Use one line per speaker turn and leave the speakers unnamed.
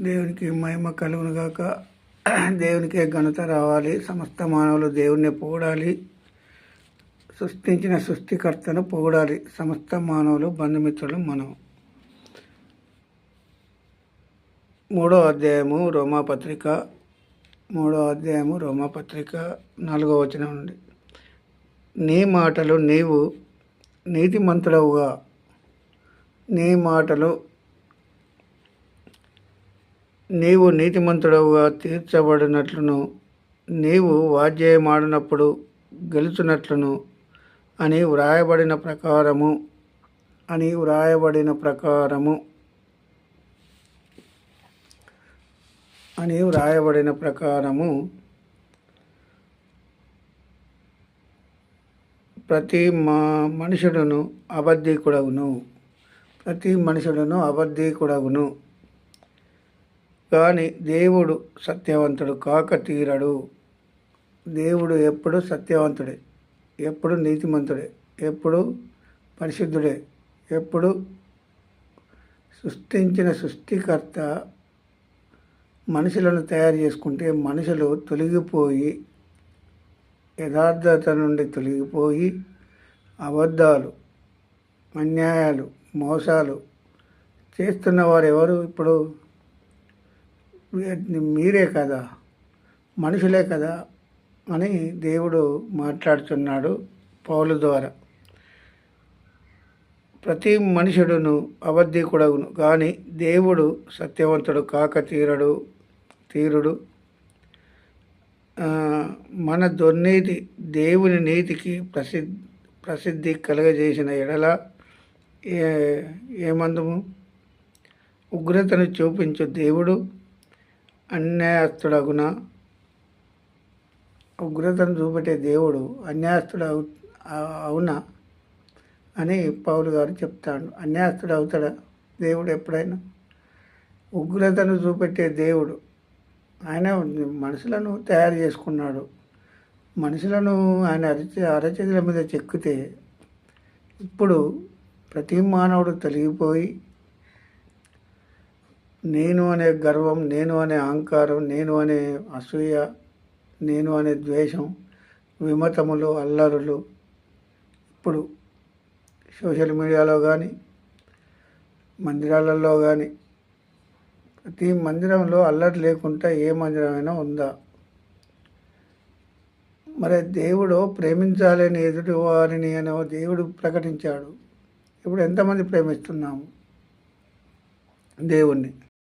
దేవునికి మహిమ కలుగునుగాక దేవునికే ఘనత రావాలి. సమస్త మానవులు దేవుణ్ణి పొగడాలి. సృష్టించిన సృష్టికర్తను పొగడాలి. సమస్త మానవులు బంధుమిత్రులు మనం మూడో అధ్యాయము రోమాపత్రిక. మూడో అధ్యాయము రోమాపత్రిక నాలుగో వచనం నుండి. నీ మాటలు నీవు నీతిమంతుడవుగా నీ మాటలు నీవు నీతిమంతుడవుగా తీర్చబడినట్లును నీవు వాద్యమాడినప్పుడు గెలుచునట్లును అని వ్రాయబడిన ప్రకారము అని వ్రాయబడిన ప్రకారము అని వ్రాయబడిన ప్రకారము. ప్రతి మా మనుషుడును అబద్ధీకుడగును. ప్రతి మనుషుడును అబద్ధీకుడగును. కానీ దేవుడు సత్యవంతుడు కాక తీరడు. దేవుడు ఎప్పుడు సత్యవంతుడే ఎప్పుడు నీతిమంతుడే ఎప్పుడు పరిశుద్ధుడే ఎప్పుడు సృష్టించిన సృష్టికర్త మనుషులను తయారు చేసుకుంటే మనుషులు తొలగిపోయి యథార్థత నుండి తొలగిపోయి అబద్ధాలు అన్యాయాలు మోసాలు చేస్తున్న వారు ఎవరు ఇప్పుడు? మీరే కదా మనుషులే కదా అని దేవుడు మాట్లాడుతున్నాడు పౌలు ద్వారా. ప్రతి మనుషుడును అబద్ధికుడగును కానీ దేవుడు సత్యవంతుడు కాక తీరడు తీరుడు. మన దుర్నీతి దేవుని నీతికి ప్రసిద్ధి ప్రసిద్ధి కలగజేసిన ఎడల ఏ ఏమందము? ఉగ్రతను చూపించు దేవుడు. అన్యాయస్తుడగున? ఉగ్రతను చూపెట్టే దేవుడు అన్యాయస్తుడు అవు అవునా? అని పౌలు గారు చెప్తాడు. అన్యాయస్తుడు అవుతాడా? దేవుడు ఎప్పుడైనా? ఉగ్రతను చూపెట్టే దేవుడు. ఆయన మనుషులను తయారు చేసుకున్నాడు. మనుషులను ఆయన అరచ అరచేతుల మీద చెక్కితే ఇప్పుడు ప్రతి మానవుడు తొలగిపోయి నేను అనే గర్వం నేను అనే అహంకారం నేను అనే అసూయ నేను అనే ద్వేషం విమతములు అల్లరులు ఇప్పుడు సోషల్ మీడియాలో కానీ మందిరాలలో కానీ ప్రతి మందిరంలో అల్లరి లేకుండా ఏ మందిరమైనా ఉందా? మరి దేవుడు ప్రేమించాలని ఎదుటి వారిని అని దేవుడు ప్రకటించాడు. ఇప్పుడు ఎంతమంది ప్రేమిస్తున్నాము? దేవుణ్ణి.